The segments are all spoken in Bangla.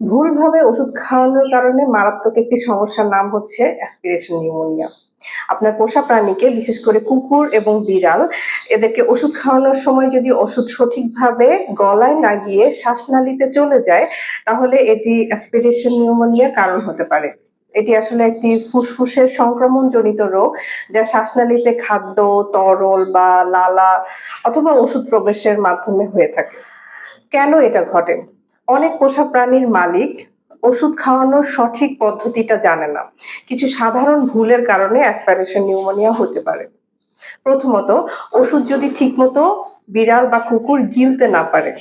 ভুলভাবে ওষুধ খাওয়ানোর কারণে মারাত্মক একটি সমস্যার নাম হচ্ছে অ্যাসপিরেশন নিউমোনিয়া আপনার পোষা প্রাণীকে, বিশেষ করে কুকুর এবং বিড়াল, এদেরকে ওষুধ খাওয়ানোর সময় যদি ওষুধ সঠিকভাবে গলায় না গিয়ে শ্বাসনালীতে চলে যায়, তাহলে এটি অ্যাসপিরেশন নিউমোনিয়া কারণ হতে পারে। এটি আসলে একটি ফুসফুসের সংক্রমণজনিত রোগ, যা শ্বাসনালীতে খাদ্য, তরল বা লালা অথবা ওষুধ প্রবেশের মাধ্যমে হয়ে থাকে। কেন এটা ঘটে? অনেক পোষা প্রাণীর মালিক ওষুধ খাওয়ানোর সঠিক পদ্ধতিটা জানে না। কিছু সাধারণ ভুলের কারণে অ্যাসপাইরেশন নিউমোনিয়া হতে পারে। প্রথমত, ওষুধ যদি ঠিকমতো বিড়াল বা কুকুর গিলতে না পারে,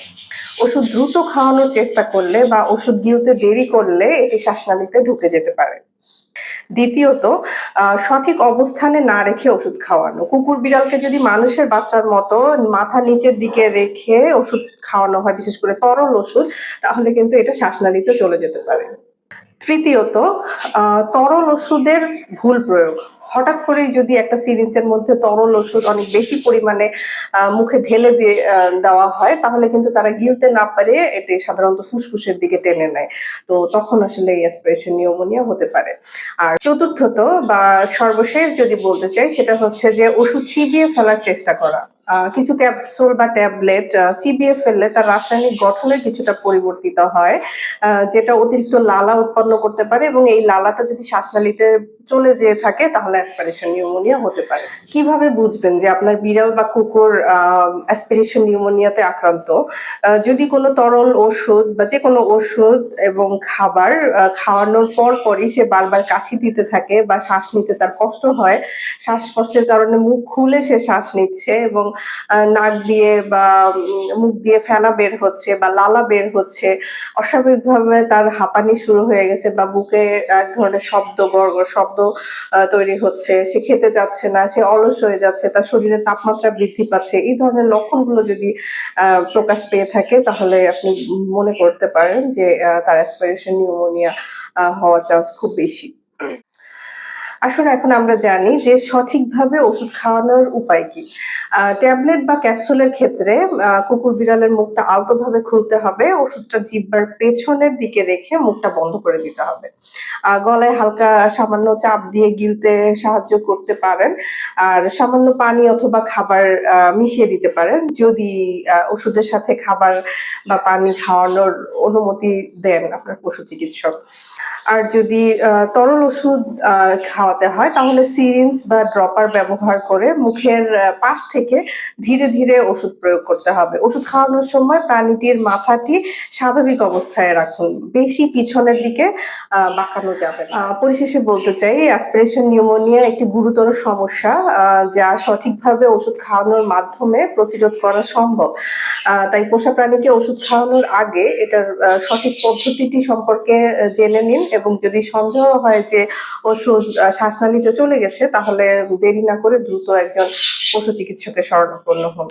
ওষুধ দ্রুত খাওয়ানোর চেষ্টা করলে বা ওষুধ গিলতে দেরি করলে এটি শ্বাসনালীতে ঢুকে যেতে পারে। দ্বিতীয়ত সঠিক অবস্থানে না রেখে ওষুধ খাওয়ানো। কুকুর বিড়ালকে যদি মানুষের বাচ্চার মতো মাথা নিচের দিকে রেখে ওষুধ খাওয়ানো হয়, বিশেষ করে তরল ওষুধ, তাহলে কিন্তু এটা শ্বাসনালীতে চলে যেতে পারে। তৃতীয়ত তরল ওষুধের ভুল প্রয়োগ। হঠাৎ করে যদি একটা সিরিঞ্জের মধ্যে তরল ওষুধ অনেক বেশি পরিমাণে মুখে ঢেলে দিয়ে দেওয়া হয়, তাহলে কিন্তু তারা গিলতে না পারে, এটি সাধারণত ফুসফুসের দিকে টেনে নেয়। তো তখন আসলে এই অ্যাসপিরেশন নিউমোনিয়া হতে পারে। আর চতুর্থত বা সর্বশেষ যদি বলতে চাই, সেটা হচ্ছে যে ওষুধ চিবিয়ে ফেলার চেষ্টা করা। কিছু ক্যাপসুল বা ট্যাবলেট চিবিয়ে ফেললে তার রাসায়নিক গঠনে কিছুটা পরিবর্তিত হয় যেটা অতিরিক্ত লালা উৎপন্ন করতে পারে এবং এই লালাটা যদি শ্বাসনালীতে চলে যেয়ে থাকে, তাহলে অ্যাসপিরেশন নিউমোনিয়া হতে পারে। কীভাবে বুঝবেন যে আপনার বিড়াল বা কুকুর অ্যাসপিরেশন নিউমোনিয়াতে আক্রান্ত? যদি কোনো তরল ওষুধ বা যে কোনো ওষুধ এবং খাবার খাওয়ানোর পর পরই সে বারবার কাশি দিতে থাকে বা শ্বাস নিতে তার কষ্ট হয়, শ্বাসকষ্টের কারণে মুখ খুলে সে শ্বাস নিচ্ছে এবং নাক দিয়ে বা মুখ দিয়ে ফেনা বের হচ্ছে বা লালা বের হচ্ছে, অস্বাভাবিকভাবে তার হাঁপানি শুরু হয়ে গেছে বা বুকে এক ধরনের শব্দ বর্গ, শব্দ তৈরি হচ্ছে। সে খেতে যাচ্ছে না, সে অলস হয়ে যাচ্ছে, তার শরীরে তাপমাত্রা বৃদ্ধি পাচ্ছে। এই ধরনের লক্ষণগুলো যদি প্রকাশ পেয়ে থাকে তাহলে আপনি মনে করতে পারেন যে তার অ্যাসপিরেশন নিউমোনিয়া হওয়ার চান্স খুব বেশি। আসলে এখন আমরা জানি যে সঠিকভাবে ওষুধ খাওয়ানোর উপায় কি। ট্যাবলেট বা ক্যাপসুলের ক্ষেত্রে কুকুর বিড়ালের মুখটা আলতোভাবে খুলতে হবে ওষুধটা জিব্বার পেছনের দিকে রেখে মুখটা বন্ধ করে দিতে হবে। গলায় হালকা সামান্য চাপ দিয়ে গিলতে সাহায্য করতে পারেন আর সামান্য পানি অথবা খাবার মিশিয়ে দিতে পারেন। যদি ওষুধের সাথে খাবার বা পানি খাওয়ানোর অনুমতি দেন আপনার পশু চিকিৎসক। আর যদি তরল ওষুধ আহ, খাওয়াতে হয়, তাহলে সিরিঞ্জ বা ড্রপার ব্যবহার করে মুখের পাশ থেকে ধীরে ধীরে ওষুধ প্রয়োগ করতে হবে। ওষুধ খাওয়ানোর সময় প্রাণীটির মাথাটি স্বাভাবিক অবস্থায় রাখুন। বেশি পিছনের দিকে বাঁকানো যাবে পরিশেষে বলতে চাই অ্যাসপিরেশন নিউমোনিয়া একটি গুরুতর সমস্যা যা সঠিকভাবে ওষুধ খাওয়ানোর মাধ্যমে প্রতিরোধ করা সম্ভব। তাই পোষা প্রাণীকে ওষুধ খাওয়ানোর আগে এটার সঠিক পদ্ধতিটি সম্পর্কে জেনে নিন এবং যদি সন্দেহ হয় যে ওষুধ শ্বাসনালীতে চলে গেছে তাহলে দেরি না করে দ্রুত একজন পশু চিকিৎসকের শরণাপন্ন হন।